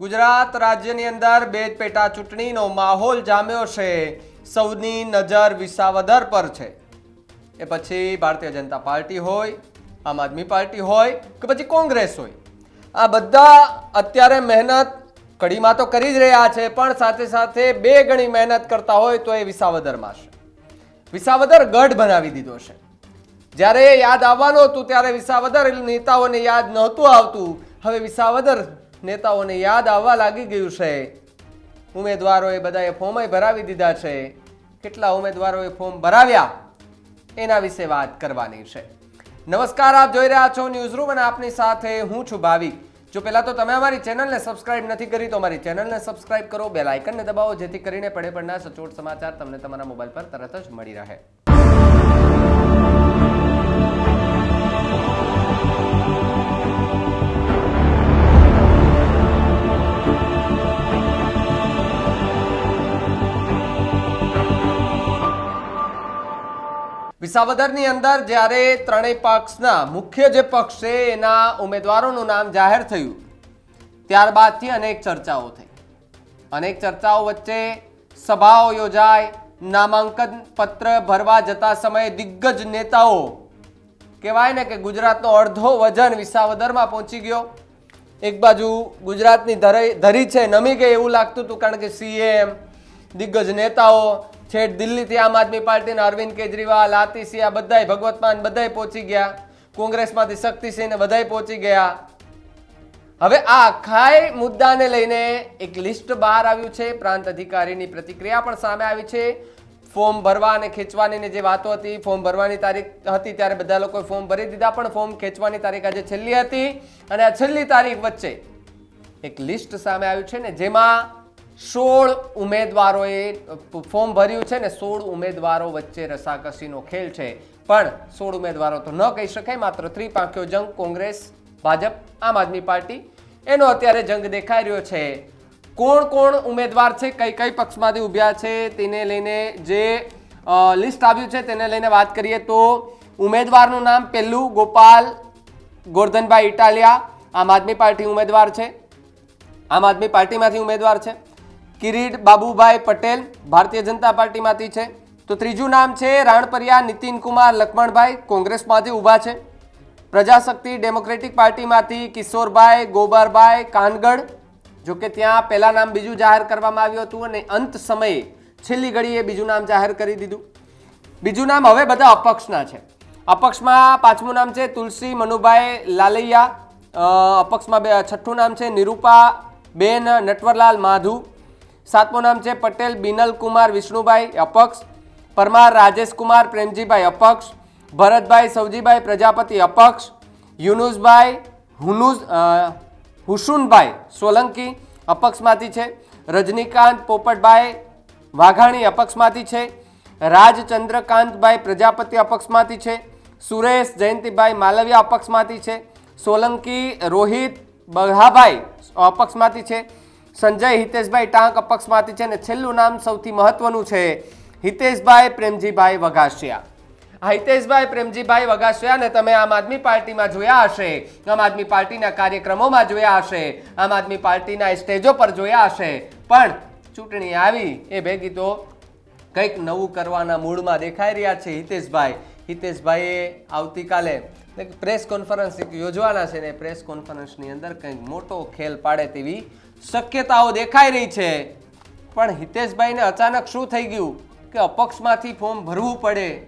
ગુજરાત રાજ્યની અંદર બે પેટા ચૂંટણીનો માહોલ જામ્યો છે. સૌની નજર વિસાવદર પર છે. એ પછી ભારતીય જનતા પાર્ટી હોય, આમ આદમી પાર્ટી હોય કે પછી કોંગ્રેસ હોય. આ બધા અત્યારે મહેનત કડીમાં તો કરી જ રહ્યા છે, પણ સાથે સાથે બે ગણી મહેનત કરતા હોય તો એ વિસાવદરમાં છે. વિસાવદર ગઢ બનાવી દીધો છે. જ્યારે યાદ આવવાનું હતું, ત્યારે વિસાવદર નેતાઓને યાદ નહોતું આવતું. હવે વિસાવદર નેતાઓને યાદ આવવા લાગી ગયું છે. ઉમેદવારોએ બધાએ ફોર્મય ભરાવી દીધા છે. કેટલા ઉમેદવારોએ ફોર્મ ભરાવ્યા? એના વિશે વાત કરવાની છે. નમસ્કાર, આપ જોઈ રહ્યા છો ન્યૂઝ રૂમ અને આપની સાથે હું છું ભાવિક. જો પહેલાં તો તમે અમારી ચેનલને સબસ્ક્રાઇબ નથી કરી, તો અમારી ચેનલને સબસ્ક્રાઇબ કરો બેલ આઇકનને દબાવો, જેથી કરીને પડે પડના સચોટ સમાચાર તમને તમારા મોબાઈલ પર તરત જ મળી રહે. વિસાવદરની અંદર જ્યારે ત્રણેય પક્ષના મુખ્ય જે પક્ષ છે, એના ઉમેદવારોનું નામ જાહેર થયું, ત્યારબાદથી અનેક ચર્ચાઓ થઈ. અનેક ચર્ચાઓ વચ્ચે સભાઓ યોજાય નામાંકન પત્ર ભરવા જતા સમયે દિગ્ગજ નેતાઓ, કહેવાય ને કે ગુજરાતનો અડધો વજન વિસાવદરમાં પહોંચી ગયો. એક બાજુ ગુજરાતની ધરી છે, નમી ગઈ એવું લાગતું હતું કારણ કે સીએમ દિગ્ગજ નેતાઓ છેક દિલ્હીથી આમ આદમી પાર્ટીના અરવિંદ કેજરીવાલ આતિશી આ બધાય ભગવતમાન બધાય પહોંચી ગયા. કોંગ્રેસમાંથી શક્તિસિંહ ને બધાય પહોંચી ગયા. હવે આ આખાય મુદ્દાને લઈને એક લિસ્ટ બહાર આવ્યું છે. પ્રાંત અધિકારીની પ્રતિક્રિયા પણ સામે આવી છે. ફોર્મ ભરવા અને ખેંચવાની જે વાતો હતી, ફોર્મ ભરવાની તારીખ હતી ત્યારે બધા લોકોએ ફોર્મ ભરી દીધા, પણ ફોર્મ ખેંચવાની તારીખ આજે છેલ્લી હતી. અને આ છેલ્લી તારીખ વચ્ચે એક લિસ્ટ સામે આવ્યું છે ને જેમાં સોળ ઉમેદવારોએ ફોર્મ ભર્યું છે ને સોળ ઉમેદવારો વચ્ચે રસાકસીનો ખેલ છે. પણ સોળ ઉમેદવારો તો ન કહી શકાય, માત્ર ત્રિપાંખ્યો જંગ, કોંગ્રેસ, ભાજપ, આમ આદમી પાર્ટી. એનો અત્યારે જંગ દેખાઈ રહ્યો છે. કોણ કોણ ઉમેદવાર છે, કઈ કઈ પક્ષમાંથી ઉભ્યા છે, તેને લઈને જે લિસ્ટ આવ્યું છે તેને લઈને વાત કરીએ તો ઉમેદવારનું નામ પહેલું ગોપાલ, ગોરધનભાઈ ઇટાલિયા, આમ આદમી પાર્ટી ઉમેદવાર છે. આમ આદમી પાર્ટીમાંથી ઉમેદવાર છે. કિરીટ બાબુભાઈ પટેલ ભારતીય જનતા પાર્ટીમાંથી છે. તો ત્રીજું નામ છે રાણપરિયા નીતિનકુમાર લક્ષ્મણભાઈ કોંગ્રેસમાંથી ઊભા છે. પ્રજાશક્તિ ડેમોક્રેટિક પાર્ટીમાંથી કિશોરભાઈ, ગોબરભાઈ કાનગડ, જો કે ત્યાં પહેલાં નામ બીજું જાહેર કરવામાં આવ્યું હતું અને અંત સમયે છેલ્લી ઘડીએ બીજું નામ જાહેર કરી દીધું. બીજું નામ હવે બધા અપક્ષના છે. અપક્ષમાં પાંચમું નામ છે તુલસી મનુભાઈ લાલૈયા અપક્ષમાં બે, છઠ્ઠું નામ છે નિરૂપા બેન નટવરલાલ માધુ સાતમું નામ છે પટેલ બિનલ કુમાર વિષ્ણુભાઈ અપક્ષ પરમાર રાજેશ કુમાર પ્રેમજીભાઈ અપક્ષ ભરતભાઈ સવજીભાઈ પ્રજાપતિ અપક્ષ યુનુસભાઈ હુનુસ અ, હુસુનભાઈ સોલંકી અપક્ષમાંથી છે રજનીકાંત પોપટભાઈ વાઘાણી અપક્ષમાંથી છે રાજચંદ્રકાંતભાઈ પ્રજાપતિ અપક્ષમાંથી છે સુરેશ જયંતિભાઈ માલવિયા અપક્ષમાંથી છે સોલંકી રોહિત બહાભાઈ અપક્ષમાંથી છે સંજય હિતેશભાઈ ટાંક અપક્ષમાંથી છે અને છેલ્લું નામ સૌથી મહત્વનું છે. હિતેશભાઈ પ્રેમજીભાઈ વઘાસિયા. હિતેશભાઈ પ્રેમજીભાઈ વઘાસિયાને તમે આમ આદમી પાર્ટીમાં જોયા હશે. આમ આદમી પાર્ટીના કાર્યક્રમોમાં જોયા હશે. આમ આદમી પાર્ટીના સ્ટેજો પર જોયા હશે. પણ ચૂંટણી આવી, એ ભેગી તો કંઈક નવું કરવાના મૂડમાં દેખાઈ રહ્યા છે હિતેશભાઈ. હિતેશભાઈએ આવતીકાલે પ્રેસ કોન્ફરન્સ યોજવાના છે ને પ્રેસ કોન્ફરન્સની અંદર કંઈક મોટો ખેલ પાડે તેવી શક્યતાઓ દેખાઈ રહી છે. પણ હિતેશભાઈને અચાનક શું થઈ ગયું? કે અપક્ષમાંથી ફોર્મ ભરવું પડે.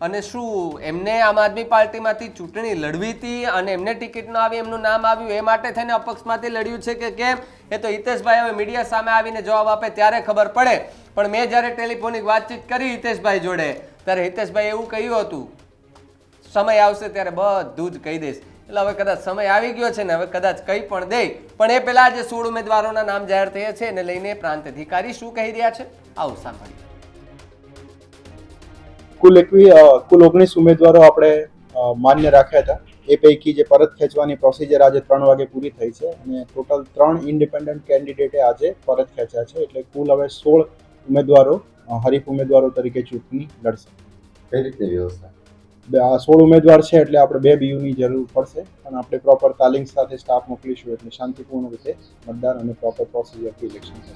અને શું, એમને આમ આદમી પાર્ટીમાંથી ચૂંટણી લડવી હતી અને એમને ટિકિટ ન આવી, એમનું નામ આવ્યું, એ માટે થઈને અપક્ષમાંથી લડ્યું છે કે કેમ? એ તો હિતેશભાઈ હવે મીડિયા સામે આવીને જવાબ આપે ત્યારે ખબર પડે. પણ મેં જ્યારે ટેલિફોનિક વાતચીત કરી હિતેશભાઈ જોડે, ત્યારે હિતેશભાઈ એવું કહ્યું હતું. સમય આવશે ત્યારે બધું જ કહી દઈશ. એટલે હવે કદાચ સમય આવી ગયો છે ને હવે કદાચ કંઈ પણ દે. પણ એ પહેલા જે સોળ ઉમેદવારોના નામ જાહેર થયા છે એને લઈને પ્રાંત અધિકારી શું કહી રહ્યા છે? આવું સાંભળીએ. કુલ એકવી કુલ ઓગણીસ ઉમેદવારો આપણે માન્ય રાખ્યા હતા. એ પૈકી જે પરત ખેંચવાની પ્રોસિજર આજે ત્રણ વાગે પૂરી થઈ છે અને ટોટલ ત્રણ ઇન્ડિપેન્ડન્ટ કેન્ડિડેટે આજે પરત ખેંચ્યા છે. એટલે કુલ હવે સોળ ઉમેદવારો હરીફ ઉમેદવારો તરીકે ચૂંટણી લડશે. કઈ રીતની વ્યવસ્થા? સોળ ઉમેદવાર છે એટલે આપણે બે બીયુની જરૂર પડશે. પણ આપણે પ્રોપર તાલીમ સાથે સ્ટાફ મોકલીશું એટલે શાંતિપૂર્ણ રીતે મતદાન અને પ્રોપર પ્રોસિજરથી ઇલેક્શન થશે.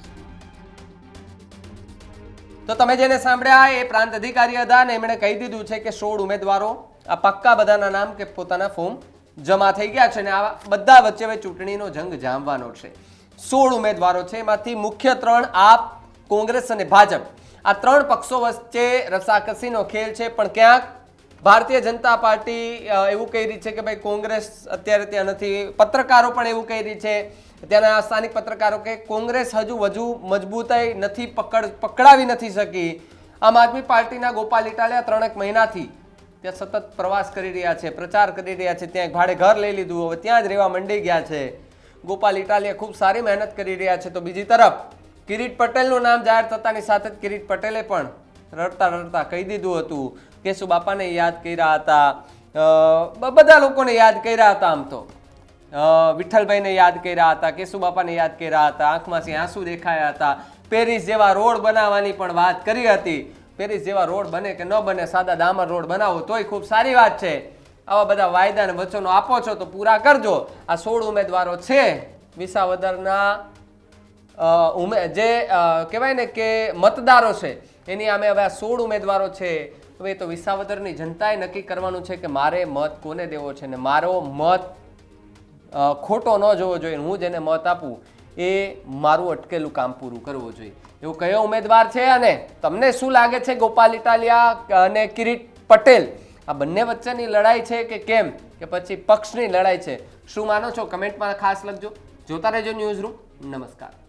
તો તમે જેને સાંભળ્યા એ પ્રાંત અધિકારી હતા ને એમણે કહી દીધું છે કે સોળ ઉમેદવારો, આ પક્કા બધાના નામ કે પોતાના ફોર્મ જમા થઈ ગયા છે ને આ બધા વચ્ચે હવે ચૂંટણીનો જંગ જામવાનો છે. સોળ ઉમેદવારો છે, એમાંથી મુખ્ય ત્રણ આપ, કોંગ્રેસ અને ભાજપ. આ ત્રણ પક્ષો વચ્ચે રસાકસીનો ખેલ છે, પણ ક્યાંક ભારતીય જનતા પાર્ટી એવું કહી રહી છે કે ભાઈ કોંગ્રેસ અત્યારે ત્યાં નથી. પત્રકારો પણ એવું કહી રહી છે. ત્યાંના સ્થાનિક પત્રકારો કે કોંગ્રેસ હજુ વધુ મજબૂતાઈ નથી, પકડ, પકડાવી નથી શકી. આમ આદમી પાર્ટીના ગોપાલ ઇટાલિયા ત્રણેક મહિનાથી ત્યાં સતત પ્રવાસ કરી રહ્યા છે, પ્રચાર કરી રહ્યા છે. ત્યાં ભાડે ઘર લઈ લીધું, હવે ત્યાં જ રહેવા મંડી ગયા છે. ગોપાલ ઇટાલિયા ખૂબ સારી મહેનત કરી રહ્યા છે. તો બીજી તરફ, કિરીટ પટેલનું નામ જાહેર થતાની સાથે જ કિરીટ પટેલે પણ રડતા રડતા કહી દીધું હતું. કેશુ બાપાને યાદ કર્યા હતા. બધા લોકોને યાદ કર્યા હતા આમ તો. વિઠ્ઠલભાઈને યાદ કર્યા હતા, કેશુ બાપાને યાદ કર્યા હતા આંખમાંથી આંસુ દેખાયા હતા. પેરિસ જેવા રોડ બનાવવાની પણ વાત કરી હતી. પેરિસ જેવા રોડ બને કે ન બને, સાદા ડામર રોડ બનાવો તોય ખૂબ સારી વાત છે. આવા બધા વાયદા અને વચનો આપો છો તો પૂરા કરજો. આ સોળ ઉમેદવારો છે. વિસાવદરના ઉમે, જે કહેવાય ને કે મતદારો છે, એની અમે હવે આ સોળ ઉમેદવારો છે. હવે તો વિસાવદરની જનતાએ નક્કી કરવાનું છે કે મારે મત કોને દેવો છે ને મારો મત ખોટો ન જવો જોઈએ હું જેને મત આપું એ મારું અટકેલું કામ પૂરું કરવું જોઈએ. એવું કયો ઉમેદવાર છે અને તમને શું લાગે છે ગોપાલ ઇટાલિયા અને કિરીટ પટેલ? આ બંને વચ્ચેની લડાઈ છે કે કેમ? કે પછી પક્ષની લડાઈ છે? શું માનો છો? કમેન્ટમાં ખાસ લખજો. જોતા રહેજો ન્યૂઝ રૂમ. નમસ્કાર.